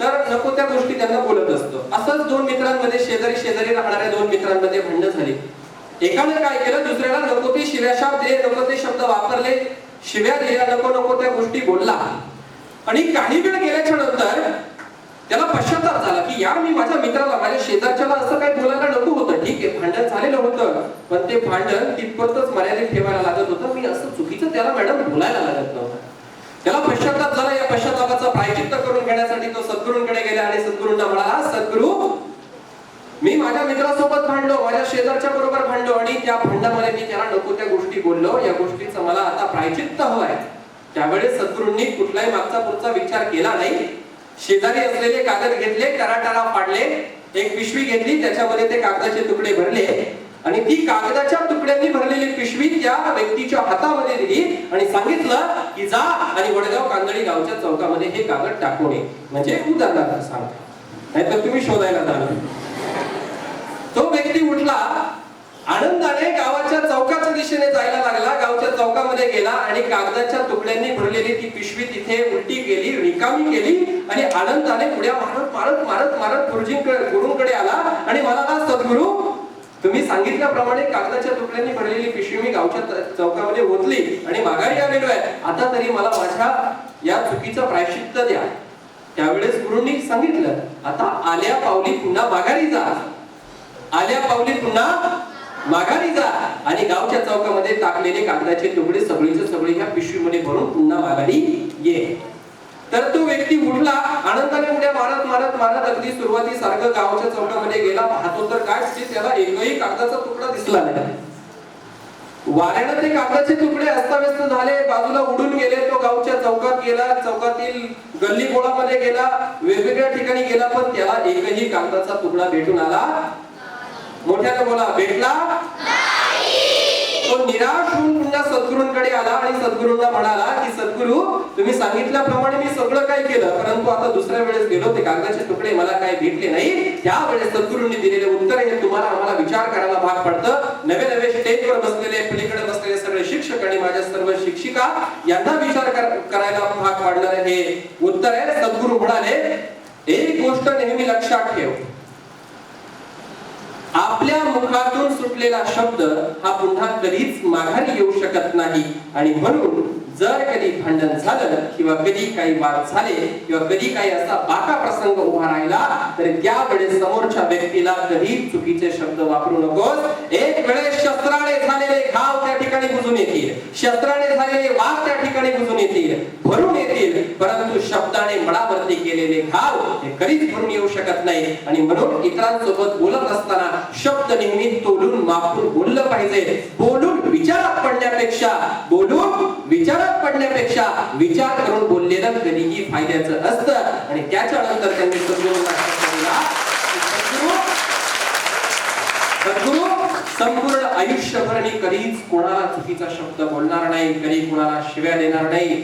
तर नको त्या गोष्टी त्यांना बोलत असतो. असंच दोन मित्रांमध्ये शेजारी शेजारी राहणाऱ्या दोन मित्रांमध्ये भांडण झाली. एकाने काय केलं? दुसऱ्याला नको ते शिव्याशाप दिले नको ते शब्द वापरले. शिव्या दिल्या नको नको त्या गोष्टी बोलला. आणि काही वेळ गेल्याच्यानंतर त्याला पश्चाताप झाला की यार मी माझ्या मित्राला माझ्या शेजारच्याला असं काही बोलायला नको होतं. ठीक आहे भांडण झालेलं होतं. पण ते भांडण तितपतच मर्यादित ठेवायला लागत होतं. मी असं चुकीचं त्याला मॅडम बोलायला लागत नव्हतं त्याला पश्चाताप झाला या पश्चातापाचा करण्यासाठी तो सद्गुरूंकडे गेला आणि सद्गुरूंना म्हणाला सद्गुरू मी माझ्या मित्रासोबत भांडलो माझ्या शेजारच्या बरोबर भांडलो आणि त्या भांडणामध्ये मी त्याला नको त्या गोष्टी बोललो. या गोष्टीचं मला आता प्रायचित्त हवंय त्यावेळेस सद्गुरूंनी कुठलाही मागचा पुढचा विचार केला नाही. शेजारी असलेले कागद घेतले टराटारा फाडले एक पिशवी घेतली त्याच्यामध्ये ते कागदाचे तुकडे भरले. आणि ती कागदाच्या तुकड्यांनी भरलेली पिशवी त्या व्यक्तीच्या हातामध्ये दिली आणि सांगितलं की जा आणि वडगाव कांदळी गावच्या चौकामध्ये हे कागद टाकून ये. म्हणजे उदाहरणार्थ सांगतो. नाहीतर तुम्ही शोधायला जाणार. तो व्यक्ती उठला आनंदाने गावाच्या चौकाच्या दिशेने जायला लागला. गावच्या चौकामध्ये गेला आणि कागदाच्या तुकड्यांनी भरलेली ती पिशवी तिथे उलटी केली रिकामी केली आणि आनंदाने उड्या मारत मारत मारत मारत गुरुजींकडे गुरुंकडे आला आणि मला सद्गुरु तुम्ही सांगितल्याप्रमाणे कागदाच्या तुकड्यांनी भरलेली पिशवी मी गावच्या चौकामध्ये ओतली आणि माघारी आलेलो आहे. आता तरी मला माझ्या या चुकीचं प्रायश्चित्त द्या. त्यावेळेस गुरुंनी सांगितलं आता आल्या पावली पुन्हा माघारी जा. आल्या पावली पुन्हा माघारी जा. आणि गावच्या चौकामध्ये टाकलेले कागदाचे तुकडे सगळीचे सगळे ह्या पिशवीमध्ये भरून पुन्हा माघारी ये. तर तो व्यक्ती उठला आनंदाने उड्या मारत मारत मारत अगदी सुरुवाती सारखं गावच्या चौकामध्ये गेला. पाहतो तर काय की त्याला एकही कागदाचा तुकडा दिसला नाही. वाऱ्यानं ते कागदाचे तुकडे अस्ताव्यस्त झाले. बाजूला उडून गेले तो गावच्या चौकात गेला. चौकातील गल्ली बोळामध्ये गेला. वेगवेगळ्या ठिकाणी गेला पण त्याला एकही कागदाचा तुकडा भेटून आला मोठ्याने बोला भेटला तो निराश होऊन पुन्हा सद्गुरूंकडे आला आणि सद्गुरूंना म्हणाला की सद्गुरू तुम्ही सांगितल्याप्रमाणे मी सगळं काय केलं परंतु आता दुसऱ्या वेळेस गेलो ते कागदाचे तुकडे मला काय भेटले नाही. त्यावेळेस सद्गुरूंनी दिलेले उत्तर हे तुम्हाला आम्हाला विचार करायला भाग पडतं. नवे नवे स्टेजवर बसलेले पलीकडे बसलेले सगळे शिक्षक आणि माझ्या सर्व शिक्षिका यांना विचार करायला भाग पाडणारे हे उत्तर आहे सद्गुरू म्हणाले एक गोष्ट नेहमी लक्षात ठेव. आपल्या मुखातून सुटलेला शब्द हा पुन्हा कधीच माघारी येऊ शकत नाही. आणि म्हणून जर कधी भांडण झालं किंवा कधी काही वाद झाले किंवा कधी काही असा बाका प्रसंग उभा राहिला तर त्यावेळेस समोरच्या व्यक्तीला कधी चुकीचे शब्द वापरू नकोस. एक वेळेस शस्त्राने झालेले घाव त्या ठिकाणी बुजून येतील. शस्त्राने झालेले वाद त्या ठिकाणी बुजून येतील. भरून येतील परंतु शब्दाने मनावरती केलेले घाव हे कधीच भरून येऊ शकत नाही. आणि म्हणून इतरांसोबत बोलत असताना शब्द नेहमी तोलून मापून बोललं पाहिजे. बोलून विचारात पडण्यापेक्षा बोलून विचारात पडण्यापेक्षा विचार करून बोललेलं कधीही फायद्याचं असतं. आणि त्याच्यानंतर त्यांनी सद्गुरूंना सद्गुरू संपूर्ण आयुष्यभर मी कधीच कोणाला चुकीचा शब्द बोलणार नाही कधी कोणाला शिव्या देणार नाही.